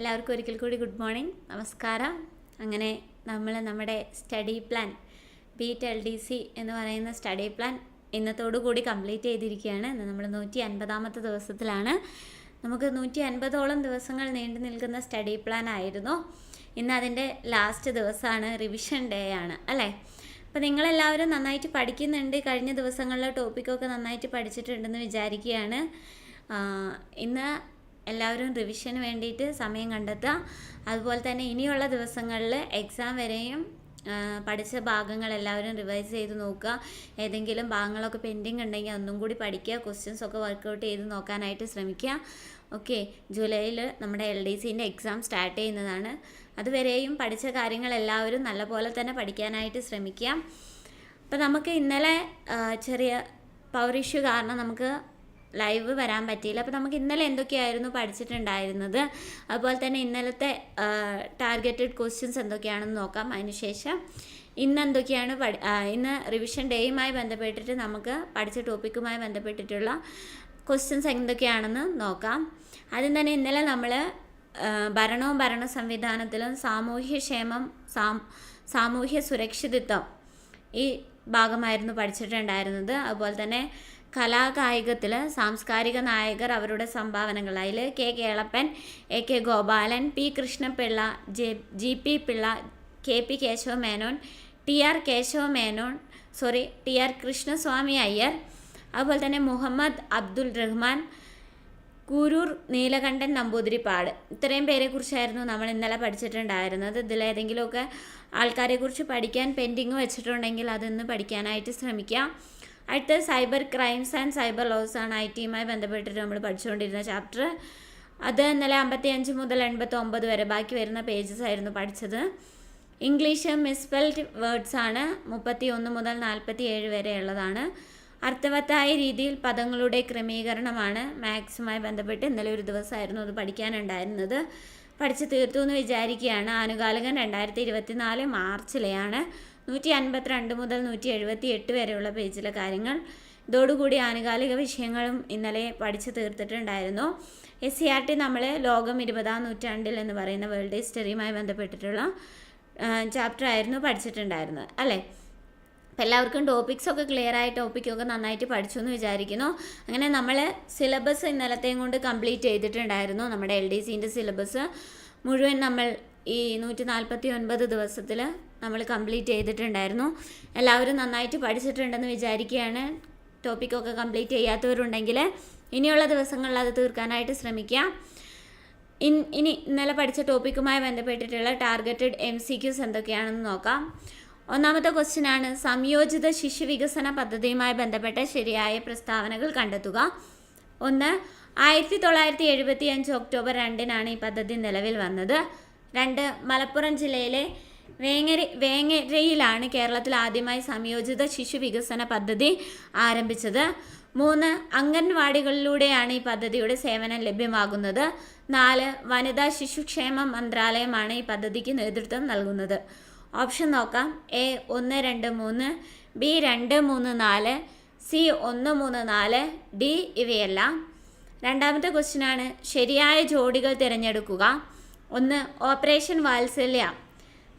എല്ലാവർക്കും ഒരിക്കൽ കൂടി ഗുഡ് മോർണിംഗ് നമസ്കാരം. അങ്ങനെ നമ്മൾ നമ്മുടെ study plan beat L D C എന്ന് പറയുന്ന സ്റ്റഡി പ്ലാൻ ഇന്നത്തോടു കൂടി കംപ്ലീറ്റ് ചെയ്തിരിക്കുകയാണ്. നമ്മൾ നൂറ്റി അൻപതാമത്തെ ദിവസത്തിലാണ്. നമുക്ക് നൂറ്റി അൻപതോളം ദിവസങ്ങൾ നീണ്ടു നിൽക്കുന്ന സ്റ്റഡി പ്ലാൻ ആയിരുന്നു. ഇന്ന് അതിന്റെ ലാസ്റ്റ് ദിവസമാണ് റിവിഷൻ ഡേ ആണ് അല്ലേ? അപ്പോൾ നിങ്ങളെല്ലാവരും നന്നായിട്ട് പഠിക്കുന്നുണ്ട്. കഴിഞ്ഞ ദിവസങ്ങളിലെ ടോപ്പിക്കൊക്കെ നന്നായിട്ട് പഠിച്ചിട്ടുണ്ടെന്ന് വിചാരിക്കുകയാണ്. ഇന്ന് എല്ലാവരും റിവിഷന് വേണ്ടിയിട്ട് സമയം കണ്ടെത്തുക. അതുപോലെ തന്നെ ഇനിയുള്ള ദിവസങ്ങളിൽ എക്സാം വരെയും പഠിച്ച ഭാഗങ്ങൾ എല്ലാവരും റിവൈസ് ചെയ്ത് നോക്കുക. ഏതെങ്കിലും ഭാഗങ്ങളൊക്കെ പെൻഡിങ് ഉണ്ടെങ്കിൽ ഒന്നും കൂടി പഠിക്കുക. ക്വസ്റ്റ്യൻസ് ഒക്കെ വർക്കൗട്ട് ചെയ്ത് നോക്കാനായിട്ട് ശ്രമിക്കുക. ഓക്കെ ജൂലൈയിൽ നമ്മുടെ എൽ ഡി സിന്റെ എക്സാം സ്റ്റാർട്ട് ചെയ്യുന്നതാണ്. അതുവരെയും പഠിച്ച കാര്യങ്ങൾ എല്ലാവരും നല്ലപോലെ തന്നെ പഠിക്കാനായിട്ട് ശ്രമിക്കുക. അപ്പോൾ നമുക്ക് ഇന്നലെ ചെറിയ പവർ ഇഷ്യൂ കാരണം നമുക്ക് ലൈവ് വരാൻ പറ്റിയില്ല. അപ്പോൾ നമുക്ക് ഇന്നലെ എന്തൊക്കെയായിരുന്നു പഠിച്ചിട്ടുണ്ടായിരുന്നത്? അതുപോലെ തന്നെ ഇന്നലത്തെ ടാർഗറ്റഡ് ക്വസ്റ്റ്യൻസ് എന്തൊക്കെയാണെന്ന് നോക്കാം. അതിനുശേഷം ഇന്ന് എന്തൊക്കെയാണ് പഠി ഇന്ന് റിവിഷൻ ഡേയുമായി ബന്ധപ്പെട്ടിട്ട് നമുക്ക് പഠിച്ച ടോപ്പിക്കുമായി ബന്ധപ്പെട്ടിട്ടുള്ള ക്വസ്റ്റ്യൻസ് എന്തൊക്കെയാണെന്ന് നോക്കാം. ആദ്യം തന്നെ ഇന്നലെ നമ്മൾ ഭരണവും ഭരണ സംവിധാനത്തിലും സാമൂഹ്യക്ഷേമം സാം സാമൂഹ്യ സുരക്ഷിതത്വം ഈ ഭാഗമായിരുന്നു പഠിച്ചിട്ടുണ്ടായിരുന്നത്. അതുപോലെ തന്നെ കലാകായികത്തിൽ സാംസ്കാരിക നായകർ അവരുടെ സംഭാവനകൾ. അതിൽ K Kelappan A K Gopalan P Krishnapillai J G P Pillai K P Kesava Menon T R Kesava Menon sorry T R Krishnaswamy Iyer അതുപോലെ തന്നെ മുഹമ്മദ് അബ്ദുൽ റഹ്മാൻ കുരൂർ നീലകണ്ഠൻ നമ്പൂതിരിപ്പാട്. ഇത്രയും പേരെക്കുറിച്ചായിരുന്നു നമ്മൾ ഇന്നലെ പഠിച്ചിട്ടുണ്ടായിരുന്നത്. ഇതിലേതെങ്കിലുമൊക്കെ ആൾക്കാരെക്കുറിച്ച് പഠിക്കാൻ പെൻഡിങ് വെച്ചിട്ടുണ്ടെങ്കിൽ അതൊന്ന് പഠിക്കാനായിട്ട് ശ്രമിക്കുക അടുത്ത cyber crimes and cyber laws ആണ്. ഐ ടിയുമായി ബന്ധപ്പെട്ടിട്ട് നമ്മൾ പഠിച്ചുകൊണ്ടിരുന്ന ചാപ്റ്റർ. അത് ഇന്നലെ അമ്പത്തി അഞ്ച് മുതൽ എൺപത്തി ഒമ്പത് വരെ ബാക്കി വരുന്ന പേജസ് ആയിരുന്നു പഠിച്ചത്. ഇംഗ്ലീഷ് മിസ്പെൽഡ് വേർഡ്സ് ആണ് മുപ്പത്തി ഒന്ന് മുതൽ നാൽപ്പത്തി ഏഴ് വരെ ഉള്ളതാണ്. അർത്ഥവത്തായ രീതിയിൽ പദങ്ങളുടെ ക്രമീകരണമാണ് മാത്സുമായി ബന്ധപ്പെട്ട് ഇന്നലെ ഒരു ദിവസമായിരുന്നു അത് പഠിക്കാനുണ്ടായിരുന്നത്. പഠിച്ച് തീർത്തു എന്ന് വിചാരിക്കുകയാണ്. ആനുകാലികൻ രണ്ടായിരത്തി ഇരുപത്തി നാല് മാർച്ചിലെയാണ്. നൂറ്റി അൻപത്തിരണ്ട് മുതൽ നൂറ്റി എഴുപത്തി എട്ട് വരെയുള്ള പേജിലെ കാര്യങ്ങൾ. ഇതോടുകൂടി ആനുകാലിക വിഷയങ്ങളും ഇന്നലെ പഠിച്ചു തീർത്തിട്ടുണ്ടായിരുന്നു. എസ് സി ആർ ടി നമ്മൾ ലോകം ഇരുപതാം നൂറ്റാണ്ടിൽ എന്ന് പറയുന്ന വേൾഡ് ഹിസ്റ്ററിയുമായി ബന്ധപ്പെട്ടിട്ടുള്ള ചാപ്റ്റർ ആയിരുന്നു പഠിച്ചിട്ടുണ്ടായിരുന്നത് അല്ലേ? അപ്പോൾ എല്ലാവർക്കും ടോപ്പിക്സൊക്കെ ക്ലിയർ ആയ ടോപ്പിക്കൊക്കെ നന്നായിട്ട് പഠിച്ചു എന്ന് വിചാരിക്കുന്നു. അങ്ങനെ നമ്മൾ സിലബസ് ഇന്നലത്തെയും കൊണ്ട് കംപ്ലീറ്റ് ചെയ്തിട്ടുണ്ടായിരുന്നു നമ്മുടെ എൽ ഡി സിന്റെ സിലബസ് മുഴുവൻ നമ്മൾ ഈ നൂറ്റി നാൽപ്പത്തി ഒൻപത് ദിവസത്തിൽ നമ്മൾ കംപ്ലീറ്റ് ചെയ്തിട്ടുണ്ടായിരുന്നു. എല്ലാവരും നന്നായിട്ട് പഠിച്ചിട്ടുണ്ടെന്ന് വിചാരിക്കുകയാണ്. ടോപ്പിക്കൊക്കെ കംപ്ലീറ്റ് ചെയ്യാത്തവരുണ്ടെങ്കിൽ ഇനിയുള്ള ദിവസങ്ങളിൽ അത് തീർക്കാനായിട്ട് ശ്രമിക്കുക ഇൻ ഇനി ഇന്നലെ പഠിച്ച ടോപ്പിക്കുമായി ബന്ധപ്പെട്ടിട്ടുള്ള ടാർഗറ്റഡ് എം സി ക്യൂസ് എന്തൊക്കെയാണെന്ന് നോക്കാം. ഒന്നാമത്തെ ക്വസ്റ്റ്യനാണ് സംയോജിത ശിശു വികസന പദ്ധതിയുമായി ബന്ധപ്പെട്ട ശരിയായ പ്രസ്താവനകൾ കണ്ടെത്തുക. ഒന്ന് ആയിരത്തി തൊള്ളായിരത്തി എഴുപത്തി അഞ്ച് ഒക്ടോബർ രണ്ടിനാണ് ഈ പദ്ധതി നിലവിൽ വന്നത്. രണ്ട് മലപ്പുറം ജില്ലയിലെ വേങ്ങര വേങ്ങരയിലാണ് കേരളത്തിൽ ആദ്യമായി സംയോജിത ശിശു വികസന പദ്ധതി ആരംഭിച്ചത്. മൂന്ന് അംഗൻവാടികളിലൂടെയാണ് ഈ പദ്ധതിയുടെ സേവനം ലഭ്യമാകുന്നത്. നാല് വനിതാ ശിശുക്ഷേമ മന്ത്രാലയമാണ് ഈ പദ്ധതിക്ക് നേതൃത്വം നൽകുന്നത്. ഓപ്ഷൻ നോക്കാം. എ ഒന്ന് രണ്ട് മൂന്ന് ബി രണ്ട് മൂന്ന് നാല് സി ഒന്ന് മൂന്ന് നാല് ഡി ഇവയെല്ലാം. രണ്ടാമത്തെ ക്വസ്റ്റ്യനാണ് ശരിയായ ജോഡികൾ തിരഞ്ഞെടുക്കുക. ഒന്ന് ഓപ്പറേഷൻ വാത്സല്യ.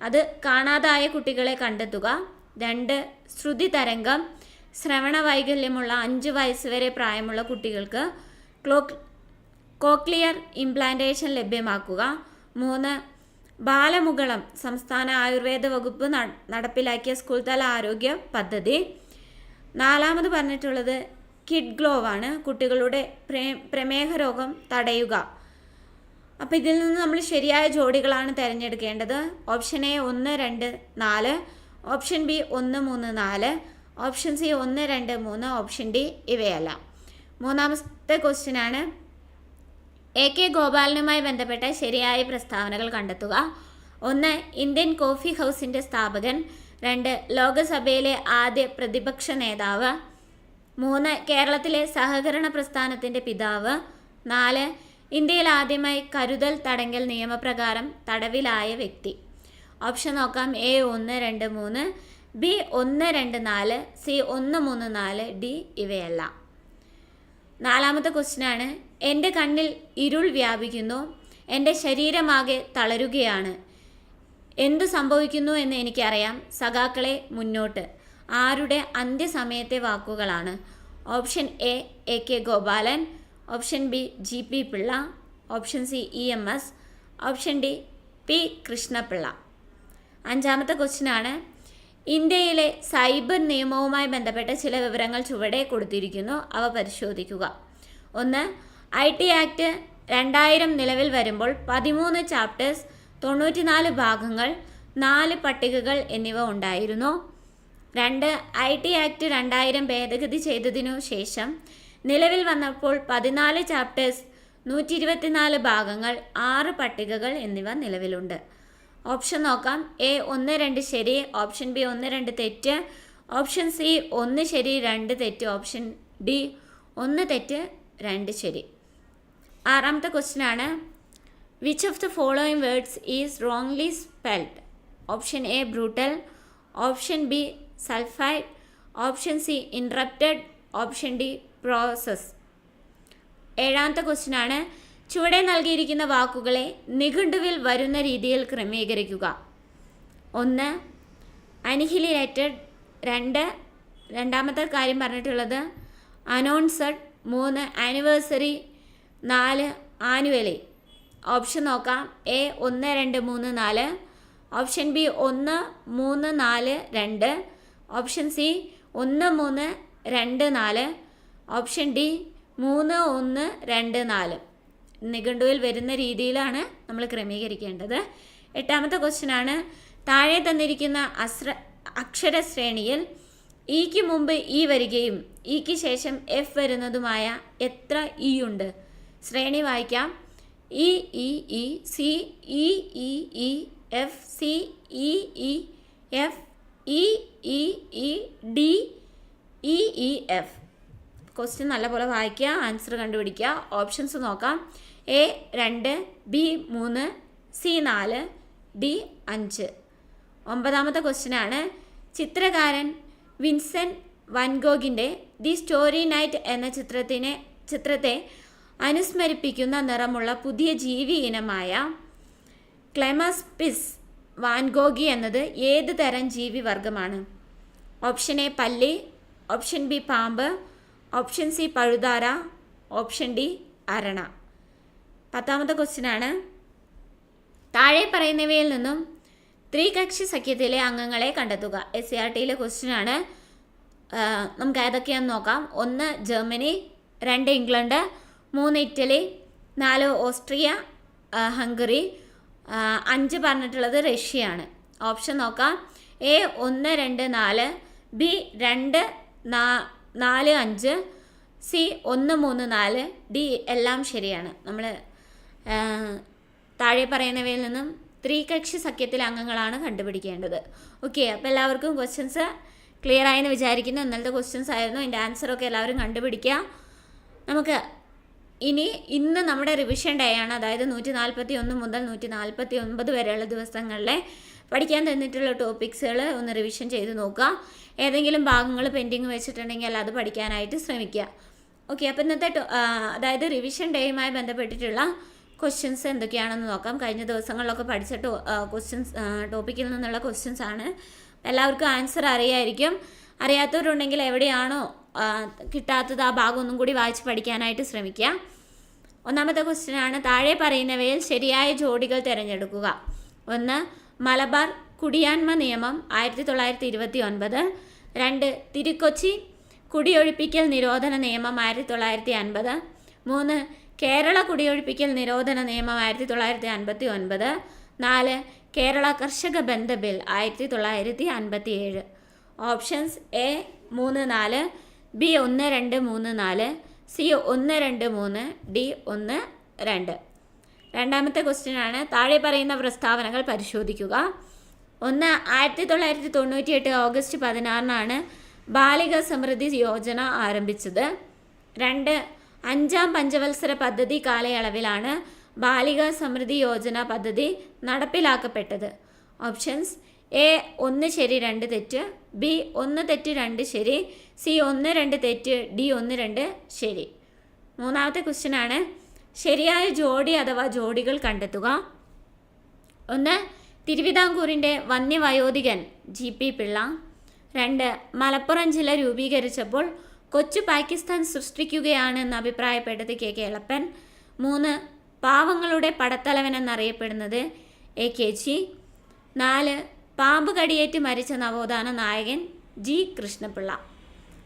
അത് കാണാതായ കുട്ടികളെ കണ്ടെത്തുക. രണ്ട് ശ്രുതി തരംഗം. ശ്രവണ വൈകല്യമുള്ള അഞ്ച് വയസ്സ് വരെ പ്രായമുള്ള കുട്ടികൾക്ക് ക്ലോക്ക് കോക്ലിയർ ഇംപ്ലാന്റേഷൻ ലഭ്യമാക്കുക. മൂന്ന് ബാലമുകളം സംസ്ഥാന ആയുർവേദ വകുപ്പ് നടപ്പിലാക്കിയ സ്കൂൾ തല ആരോഗ്യ പദ്ധതി. നാലാമത് പറഞ്ഞിട്ടുള്ളത് കിഡ് ഗ്ലോവ് ആണ്. കുട്ടികളുടെ പ്രേ പ്രമേഹ രോഗം തടയുക. അപ്പോൾ ഇതിൽ നിന്ന് നമ്മൾ ശരിയായ ജോഡികളാണ് തിരഞ്ഞെടുക്കേണ്ടത്. ഓപ്ഷൻ എ ഒന്ന് രണ്ട് നാല്. ഓപ്ഷൻ ബി ഒന്ന് മൂന്ന് നാല്. ഓപ്ഷൻ സി ഒന്ന് രണ്ട് മൂന്ന്. ഓപ്ഷൻ ഡി ഇവയല്ല. മൂന്നാമത്തെ ക്വസ്റ്റ്യൻ ആണ്. എ കെ ഗോപാലനുമായി ബന്ധപ്പെട്ട ശരിയായ പ്രസ്താവനകൾ കണ്ടെത്തുക. ഒന്ന് ഇന്ത്യൻ കോഫി ഹൗസിന്റെ സ്ഥാപകൻ. രണ്ട് ലോകസഭയിലെ ആദ്യ പ്രതിപക്ഷ നേതാവ്. മൂന്ന് കേരളത്തിലെ സഹകരണ പ്രസ്ഥാനത്തിന്റെ പിതാവ്. നാല് ഇന്ത്യയിൽ ആദ്യമായി കരുതൽ തടങ്കൽ നിയമപ്രകാരം തടവിലായ വ്യക്തി. ഓപ്ഷൻ നോക്കാം. എ ഒന്ന് രണ്ട് മൂന്ന് ബി ഒന്ന് രണ്ട് നാല് സി ഒന്ന് മൂന്ന് നാല് ഡി ഇവയെല്ലാം. നാലാമത്തെ ക്വസ്റ്റ്യനാണ് എന്റെ കണ്ണിൽ ഇരുൾ വ്യാപിക്കുന്നു. എന്റെ ശരീരമാകെ തളരുകയാണ്. എന്തു സംഭവിക്കുന്നു എന്ന് എനിക്കറിയാം. സഖാക്കളെ മുന്നോട്ട്. ആരുടെ അന്ത്യസമയത്തെ വാക്കുകളാണ്? Option A A K Gopalan option B G P Pillai option C E M S option D P Krishnapillai. അഞ്ചാമത്തെ ക്വസ്റ്റ്യനാണ് ഇന്ത്യയിലെ സൈബർ നിയമവുമായി ബന്ധപ്പെട്ട ചില വിവരങ്ങൾ ചുവടെ കൊടുത്തിരിക്കുന്നു അവ പരിശോധിക്കുക. ഒന്ന് ഐ ടി ആക്ട് രണ്ടായിരം നിലവിൽ വരുമ്പോൾ പതിമൂന്ന് ചാപ്റ്റേഴ്സ് തൊണ്ണൂറ്റിനാല് ഭാഗങ്ങൾ നാല് പട്ടികകൾ എന്നിവ ഉണ്ടായിരുന്നു. രണ്ട് ഐ ടി ആക്ട് രണ്ടായിരം ഭേദഗതി ചെയ്തതിനു ശേഷം നിലവിൽ വന്നപ്പോൾ പതിനാല് ചാപ്റ്റേഴ്സ് നൂറ്റി ഇരുപത്തിനാല് ഭാഗങ്ങൾ ആറ് പട്ടികകൾ എന്നിവ നിലവിലുണ്ട്. ഓപ്ഷൻ നോക്കാം. എ ഒന്ന് രണ്ട് ശരി ഓപ്ഷൻ ബി ഒന്ന് രണ്ട് തെറ്റ് ഓപ്ഷൻ സി ഒന്ന് ശരി രണ്ട് തെറ്റ് ഓപ്ഷൻ ഡി ഒന്ന് തെറ്റ് രണ്ട് ശരി. ആറാമത്തെ ക്വസ്റ്റ്യൻ ആണ്. Which of the following words is wrongly spelled option A brutal option B sulphide option C interrupted option D process ഏഴാമത്തെ ക്വസ്റ്റ്യൻ ആണ്. ചുവടെ നൽകിയിരിക്കുന്ന വാക്കുകളെ നിഘണ്ടുവിൽ വരുന്ന രീതിയിൽ ക്രമീകരിക്കുക. ഒന്ന് അനിഹിലേറ്റഡ് രണ്ട് രണ്ടാമത്തെ കാര്യം പറഞ്ഞിട്ടുള്ളത് അനൗൺസഡ് മൂന്ന് ആനിവേഴ്സറി നാല് ആനുവലി ഓപ്ഷൻ നോക്കാം. എ ഒന്ന് രണ്ട് മൂന്ന് നാല്. ഓപ്ഷൻ ബി ഒന്ന് മൂന്ന് നാല് രണ്ട്. ഓപ്ഷൻ സി ഒന്ന് മൂന്ന് രണ്ട് നാല്. ഓപ്ഷൻ ഡി മൂന്ന് ഒന്ന് രണ്ട് നാല്. നിഘണ്ടുവിൽ വരുന്ന രീതിയിലാണ് നമ്മൾ ക്രമീകരിക്കേണ്ടത്. എട്ടാമത്തെ ക്വസ്റ്റ്യൻ ആണ്. താഴെ തന്നിരിക്കുന്ന അസ്ര അക്ഷരശ്രേണിയിൽ ഇക്ക് മുമ്പ് ഇ വരികയും ഇക്ക് ശേഷം എഫ് വരുന്നതുമായ എത്ര ഇ ഉണ്ട്? ശ്രേണി വായിക്കാം. E E E C E E E F C E E F E E E D E E F question നല്ലപോലെ വായിക്കുക ആൻസർ കണ്ടുപിടിക്കുക. ഓപ്ഷൻസ് നോക്കാം. എ രണ്ട് ബി മൂന്ന് സി നാല് ഡി അഞ്ച്. ഒമ്പതാമത്തെ ക്വസ്റ്റ്യനാണ് ചിത്രകാരൻ വിൻസെന്റ് വൻഗോഗിന്റെ ദി സ്റ്റോറി നൈറ്റ് എന്ന ചിത്രത്തിനെ ചിത്രത്തെ അനുസ്മരിപ്പിക്കുന്ന നിറമുള്ള പുതിയ ജീവി ഇനമായ ക്ലെമസ്പിസ് വാൻഗോഗി എന്നത് ഏത് തരം ജീവി വർഗമാണ് ഓപ്ഷൻ എ പല്ലി ഓപ്ഷൻ ബി പാമ്പ് ഓപ്ഷൻ സി പഴുതാര ഓപ്ഷൻ ഡി അരണ പത്താമത്തെ ക്വസ്റ്റ്യൻ ആണ്. താഴെ പറയുന്നവയിൽ നിന്നും ത്രികക്ഷി സഖ്യത്തിലെ അംഗങ്ങളെ കണ്ടെത്തുക. എസ് സി ആർ ടിയിലെ ക്വസ്റ്റ്യനാണ് നമുക്ക് ഏതൊക്കെയാണെന്ന് നോക്കാം. ഒന്ന് ജർമ്മനി. രണ്ട് ഇംഗ്ലണ്ട്. മൂന്ന് ഇറ്റലി. നാല് ഓസ്ട്രിയ. ഹംഗറി. അഞ്ച് പറഞ്ഞിട്ടുള്ളത് റഷ്യയാണ്. ഓപ്ഷൻ നോക്കാം. എ ഒന്ന് രണ്ട് നാല്. ബി രണ്ട് നാ- നാല് അഞ്ച് സി ഒന്ന് മൂന്ന് നാല് ഡി എല്ലാം ശരിയാണ്. നമ്മൾ താഴെ പറയുന്നവയിൽ നിന്നും ത്രികക്ഷി സഖ്യത്തിലെ അംഗങ്ങളാണ് കണ്ടുപിടിക്കേണ്ടത്. ഓക്കെ അപ്പോൾ എല്ലാവർക്കും ക്വസ്റ്റ്യൻസ് ക്ലിയർ ആയെന്ന് വിചാരിക്കുന്നു. ഇന്നലത്തെ ക്വസ്റ്റ്യൻസ് ആയിരുന്നു. അതിന്റെ ആൻസറൊക്കെ എല്ലാവരും കണ്ടുപിടിക്കുക. നമുക്ക് ഇനി ഇന്ന് നമ്മുടെ റിവിഷൻ ഡേ ആണ്. അതായത് നൂറ്റി നാൽപ്പത്തി ഒന്ന് മുതൽ നൂറ്റി നാൽപ്പത്തി ഒൻപത് വരെയുള്ള ദിവസങ്ങളിലെ പഠിക്കാൻ തന്നിട്ടുള്ള ടോപ്പിക്സുകൾ ഒന്ന് റിവിഷൻ ചെയ്ത് നോക്കുക. ഏതെങ്കിലും ഭാഗങ്ങൾ പെൻഡിങ് വെച്ചിട്ടുണ്ടെങ്കിൽ അത് പഠിക്കാനായിട്ട് ശ്രമിക്കുക. ഓക്കെ അപ്പോൾ ഇന്നത്തെ അതായത് റിവിഷൻ ഡേയുമായി ബന്ധപ്പെട്ടിട്ടുള്ള ക്വസ്റ്റ്യൻസ് എന്തൊക്കെയാണെന്ന് നോക്കാം. കഴിഞ്ഞ ദിവസങ്ങളിലൊക്കെ പഠിച്ച ടോ ക്വസ്റ്റ്യൻസ് ടോപ്പിക്കിൽ നിന്നുള്ള ക്വസ്റ്റ്യൻസ് ആണ്. എല്ലാവർക്കും ആൻസർ അറിയായിരിക്കും. അറിയാത്തവരുണ്ടെങ്കിൽ എവിടെയാണോ കിട്ടാത്തത് ആ ഭാഗം ഒന്നും കൂടി വായിച്ച് പഠിക്കാനായിട്ട് ശ്രമിക്കുക. ഒന്നാമത്തെ ക്വസ്റ്റ്യൻ ആണ് താഴെ പറയുന്നവയിൽ ശരിയായ ജോഡികൾ തിരഞ്ഞെടുക്കുക. ഒന്ന് മലബാർ കുടിയാന്മ നിയമം ആയിരത്തി തൊള്ളായിരത്തി ഇരുപത്തി ഒൻപത് രണ്ട് തിരുക്കൊച്ചി കുടിയൊഴിപ്പിക്കൽ നിരോധന നിയമം ആയിരത്തി തൊള്ളായിരത്തി അൻപത് മൂന്ന് കേരള കുടിയൊഴിപ്പിക്കൽ നിരോധന നിയമം ആയിരത്തി തൊള്ളായിരത്തി അൻപത്തി ഒൻപത് നാല് കേരള കർഷക ബന്ധ ബിൽ ആയിരത്തി തൊള്ളായിരത്തി അൻപത്തി ഏഴ് ഓപ്ഷൻസ് എ മൂന്ന് നാല് ബി ഒന്ന് രണ്ട് മൂന്ന് നാല് സി ഒന്ന് രണ്ട് മൂന്ന് ഡി ഒന്ന് രണ്ട്. രണ്ടാമത്തെ ക്വസ്റ്റ്യൻ ആണ്. താഴെ പറയുന്ന പ്രസ്താവനകൾ പരിശോധിക്കുക. ഒന്ന് ആയിരത്തി തൊള്ളായിരത്തി തൊണ്ണൂറ്റി എട്ട് ഓഗസ്റ്റ് പതിനാറിനാണ് ബാലിക സമൃദ്ധി യോജന ആരംഭിച്ചത്. രണ്ട് അഞ്ചാം പഞ്ചവത്സര പദ്ധതി കാലയളവിലാണ് ബാലിക സമൃദ്ധി യോജന പദ്ധതി നടപ്പിലാക്കപ്പെട്ടത്. ഓപ്ഷൻസ് എ ഒന്ന് ശരി രണ്ട് തെറ്റ് ബി ഒന്ന് തെറ്റ് രണ്ട് ശരി സി ഒന്ന് രണ്ട് തെറ്റ് ഡി ഒന്ന് രണ്ട് ശരി. മൂന്നാമത്തെ ക്വസ്റ്റ്യൻ ആണ്. ശരിയായ ജോഡി അഥവാ ജോഡികൾ കണ്ടെത്തുക. ഒന്ന് തിരുവിതാംകൂറിന്റെ വന്യവയോധികൻ ജി പി പിള്ള. രണ്ട് മലപ്പുറം ജില്ല രൂപീകരിച്ചപ്പോൾ കൊച്ചു പാകിസ്ഥാൻ സൃഷ്ടിക്കുകയാണെന്ന് അഭിപ്രായപ്പെട്ടത് കെ കേളപ്പൻ മൂന്ന് പാവങ്ങളുടെ പടത്തലവൻ എന്നറിയപ്പെടുന്നത് എ കെ ജി. നാല് പാമ്പ് കടിയേറ്റ് മരിച്ച നവോത്ഥാന നായകൻ ജി കൃഷ്ണപിള്ള.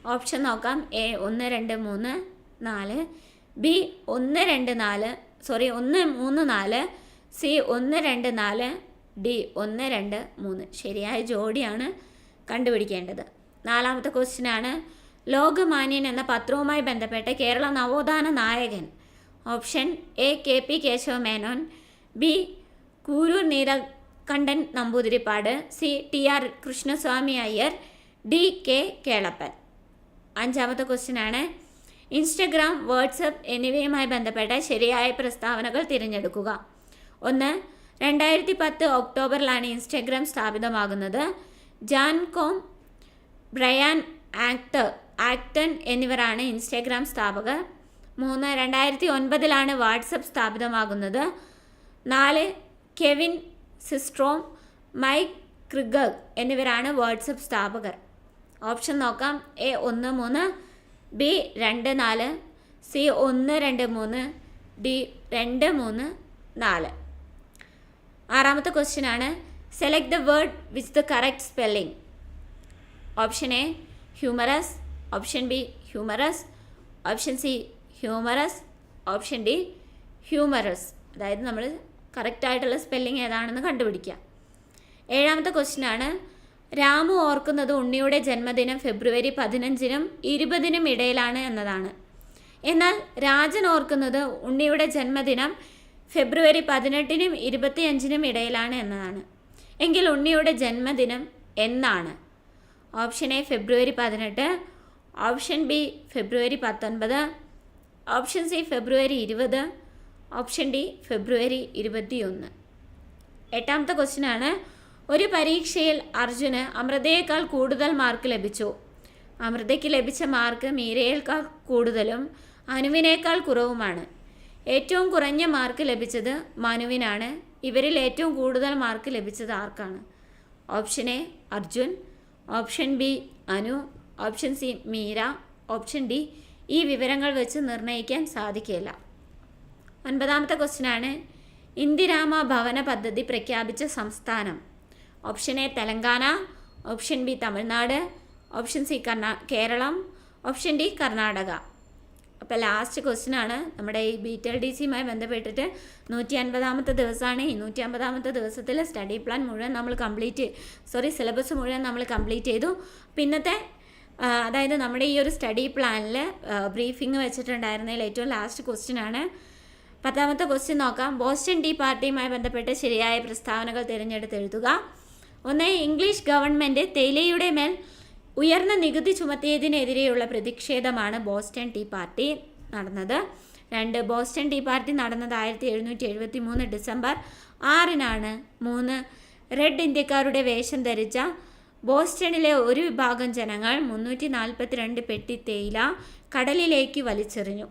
ഓപ്ഷൻ നോക്കാം. എ ഒന്ന് രണ്ട് മൂന്ന് നാല്. ബി ഒന്ന് രണ്ട് നാല് സോറി ഒന്ന് മൂന്ന് നാല് സി ഒന്ന് രണ്ട് നാല് ഡി ഒന്ന് രണ്ട് മൂന്ന്. ശരിയായ ജോഡിയാണ് കണ്ടുപിടിക്കേണ്ടത്. നാലാമത്തെ ക്വസ്റ്റ്യനാണ് ലോകമാന്യൻ എന്ന പത്രവുമായി ബന്ധപ്പെട്ട് കേരള നവോത്ഥാന നായകൻ. Option A K P Kesava Menon B Kurur Neelakantan Namboothiripad C T R Krishnaswamy Iyer D K Kelappan. അഞ്ചാമത്തെ ക്വസ്റ്റ്യൻ ആണ് ഇൻസ്റ്റഗ്രാം വാട്സപ്പ് എന്നിവയുമായി ബന്ധപ്പെട്ട ശരിയായ പ്രസ്താവനകൾ തിരഞ്ഞെടുക്കുക. ഒന്ന് രണ്ടായിരത്തി പത്ത് ഒക്ടോബറിലാണ് Instagram സ്ഥാപിതമാകുന്നത്. Jan Koum Brian actor Acton എന്നിവരാണ് ഇൻസ്റ്റഗ്രാം സ്ഥാപകർ. മൂന്ന് രണ്ടായിരത്തി ഒൻപതിലാണ് വാട്സപ്പ് സ്ഥാപിതമാകുന്നത്. നാല് കെവിൻ സിസ്ട്രോം മൈക്ക് ക്രിഗർ എന്നിവരാണ് വാട്സപ്പ് സ്ഥാപകർ. ഓപ്ഷൻ നോക്കാം. എ ഒന്ന് മൂന്ന് ബി രണ്ട് നാല് സി ഒന്ന് രണ്ട് മൂന്ന് ഡി രണ്ട് മൂന്ന് നാല്. ആറാമത്തെ ക്വസ്റ്റ്യൻ ആണ്. Select the word with the correct spelling option A humorous option B humorous option C humorous option D humorous അതായത് നമ്മൾ കറക്റ്റായിട്ടുള്ള സ്പെല്ലിംഗ് ഏതാണെന്ന് കണ്ടുപിടിക്കുക. ഏഴാമത്തെ ക്വസ്റ്റ്യൻ ആണ്. രാമു ഓർക്കുന്നത് ഉണ്ണിയുടെ ജന്മദിനം ഫെബ്രുവരി പതിനഞ്ചിനും ഇരുപതിനും ഇടയിലാണ് എന്നതാണ്. എന്നാൽ രാജൻ ഓർക്കുന്നത് ഉണ്ണിയുടെ ജന്മദിനം ഫെബ്രുവരി പതിനെട്ടിനും ഇരുപത്തിയഞ്ചിനും ഇടയിലാണ് എന്നതാണ്. എങ്കിൽ ഉണ്ണിയുടെ ജന്മദിനം എന്നാണ്? ഓപ്ഷൻ എ ഫെബ്രുവരി പതിനെട്ട് ഓപ്ഷൻ ബി ഫെബ്രുവരി പത്തൊൻപത് ഓപ്ഷൻ സി ഫെബ്രുവരി ഇരുപത് ഓപ്ഷൻ ഡി ഫെബ്രുവരി ഇരുപത്തിയൊന്ന്. എട്ടാമത്തെ ക്വസ്റ്റ്യൻ ആണ് ഒരു പരീക്ഷയിൽ അർജുന് അമൃതയേക്കാൾ കൂടുതൽ മാർക്ക് ലഭിച്ചു. അമൃതയ്ക്ക് ലഭിച്ച മാർക്ക് മീരയേക്കാൾ കൂടുതലും അനുവിനേക്കാൾ കുറവുമാണ്. ഏറ്റവും കുറഞ്ഞ മാർക്ക് ലഭിച്ചത് മനുവിനാണ്. ഇവരിൽ ഏറ്റവും കൂടുതൽ മാർക്ക് ലഭിച്ചത് ആർക്കാണ്? Option A Arjun. Option B Anu. Option C Meera. Option D ഈ വിവരങ്ങൾ വെച്ച് നിർണയിക്കാൻ സാധിക്കില്ല ഒൻപതാമത്തെ ക്വസ്റ്റ്യനാണ് ഇന്ദിരാമ ഭവന പദ്ധതി പ്രഖ്യാപിച്ച സംസ്ഥാനം. Option A Telangana option B Tamil Nadu option C Karnah Keralam option D Karnataka. അപ്പോൾ ലാസ്റ്റ് ക്വസ്റ്റ്യൻ ആണ്. നമ്മുടെ ഈ ബീറ്റൽ ഡി സിയുമായി ബന്ധപ്പെട്ടിട്ട് നൂറ്റി അൻപതാമത്തെ ദിവസമാണ് ഈ നൂറ്റി അമ്പതാമത്തെ ദിവസത്തിൽ സ്റ്റഡി പ്ലാൻ മുഴുവൻ നമ്മൾ കംപ്ലീറ്റ് സോറി സിലബസ് മുഴുവൻ നമ്മൾ കംപ്ലീറ്റ് ചെയ്തു. പിന്നത്തെ അതായത് നമ്മുടെ ഈ ഒരു സ്റ്റഡി പ്ലാനിൽ ബ്രീഫിംഗ് വെച്ചിട്ടുണ്ടായിരുന്നതിൽ ഏറ്റവും ലാസ്റ്റ് ക്വസ്റ്റ്യൻ ആണ്. പത്താമത്തെ ക്വസ്റ്റ്യൻ നോക്കാം. ബോസ്റ്റൺ ടീ പാർട്ടിയുമായി ബന്ധപ്പെട്ട് ശരിയായ പ്രസ്താവനകൾ തിരഞ്ഞെടുത്ത് എഴുതുക. ഒന്ന് ഇംഗ്ലീഷ് ഗവൺമെന്റ് തേയിലയുടെ മേൽ ഉയർന്ന നികുതി ചുമത്തിയതിനെതിരെയുള്ള പ്രതിഷേധമാണ് ബോസ്റ്റൺ ടീ പാർട്ടി നടന്നത്. രണ്ട് ബോസ്റ്റൺ ടീ പാർട്ടി നടന്നത് ആയിരത്തി എഴുന്നൂറ്റി എഴുപത്തി മൂന്ന് ഡിസംബർ ആറിനാണ്. മൂന്ന് റെഡ് ഇന്ത്യക്കാരുടെ വേഷം ധരിച്ച ബോസ്റ്റണിലെ ഒരു വിഭാഗം ജനങ്ങൾ മുന്നൂറ്റി നാൽപ്പത്തിരണ്ട് പെട്ടി തേയില കടലിലേക്ക് വലിച്ചെറിഞ്ഞു.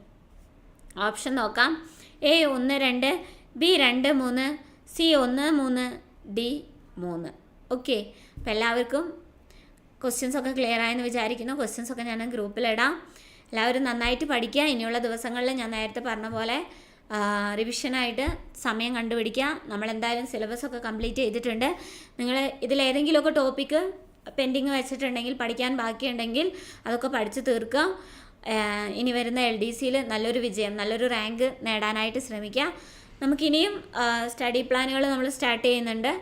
ഓപ്ഷൻ നോക്കാം. എ ഒന്ന് രണ്ട് ബി രണ്ട് മൂന്ന് സി ഒന്ന് മൂന്ന് ഡി മൂന്ന്. ഓക്കെ അപ്പം എല്ലാവർക്കും ക്വസ്റ്റ്യൻസ് ഒക്കെ ക്ലിയർ ആയെന്ന് വിചാരിക്കുന്നു. ക്വസ്റ്റ്യൻസ് ഒക്കെ ഞാൻ ഗ്രൂപ്പിലിടാം എല്ലാവരും നന്നായിട്ട് പഠിക്കുക. ഇനിയുള്ള ദിവസങ്ങളിൽ ഞാൻ നേരത്തെ പറഞ്ഞ പോലെ റിവിഷനായിട്ട് സമയം കണ്ടുപിടിക്കുക നമ്മളെന്തായാലും സിലബസ് ഒക്കെ കംപ്ലീറ്റ് ചെയ്തിട്ടുണ്ട്. നിങ്ങൾ ഇതിലേതെങ്കിലുമൊക്കെ ടോപ്പിക്ക് പെൻഡിങ് വെച്ചിട്ടുണ്ടെങ്കിൽ പഠിക്കാൻ ബാക്കിയുണ്ടെങ്കിൽ അതൊക്കെ പഠിച്ചു തീർക്കുക. ഇനി വരുന്ന എൽ ഡി സിയിൽ നല്ലൊരു വിജയം നല്ലൊരു റാങ്ക് നേടാനായിട്ട് ശ്രമിക്കുക. നമുക്കിനിയും സ്റ്റഡി പ്ലാനുകൾ നമ്മൾ സ്റ്റാർട്ട് ചെയ്യുന്നുണ്ട്.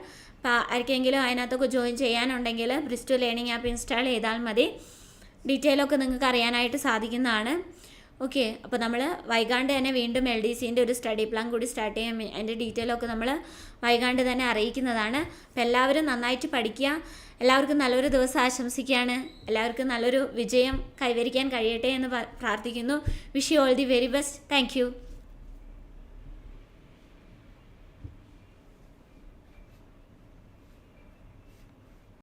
അപ്പോൾ ആർക്കെങ്കിലും അതിനകത്തൊക്കെ ജോയിൻ ചെയ്യാനുണ്ടെങ്കിൽ ബ്രിസ്റ്റു ലേണിംഗ് ആപ്പ് ഇൻസ്റ്റാൾ ചെയ്താൽ മതി. ഡീറ്റെയിലൊക്കെ നിങ്ങൾക്ക് അറിയാനായിട്ട് സാധിക്കുന്നതാണ്. ഓക്കെ അപ്പോൾ നമ്മൾ വൈകാണ്ട് തന്നെ വീണ്ടും എൽ ഡി സിന്റെ ഒരു സ്റ്റഡി പ്ലാൻ കൂടി സ്റ്റാർട്ട് ചെയ്യാൻ അതിന്റെ ഡീറ്റെയിലൊക്കെ നമ്മൾ വൈകാണ്ട് തന്നെ അറിയിക്കുന്നതാണ്. അപ്പോൾ എല്ലാവരും നന്നായിട്ട് പഠിക്കുക. എല്ലാവർക്കും നല്ലൊരു ദിവസം ആശംസിക്കുകയാണ്. എല്ലാവർക്കും നല്ലൊരു വിജയം കൈവരിക്കാൻ കഴിയട്ടെ എന്ന് പ്രാർത്ഥിക്കുന്നു. Wish you all the very best thank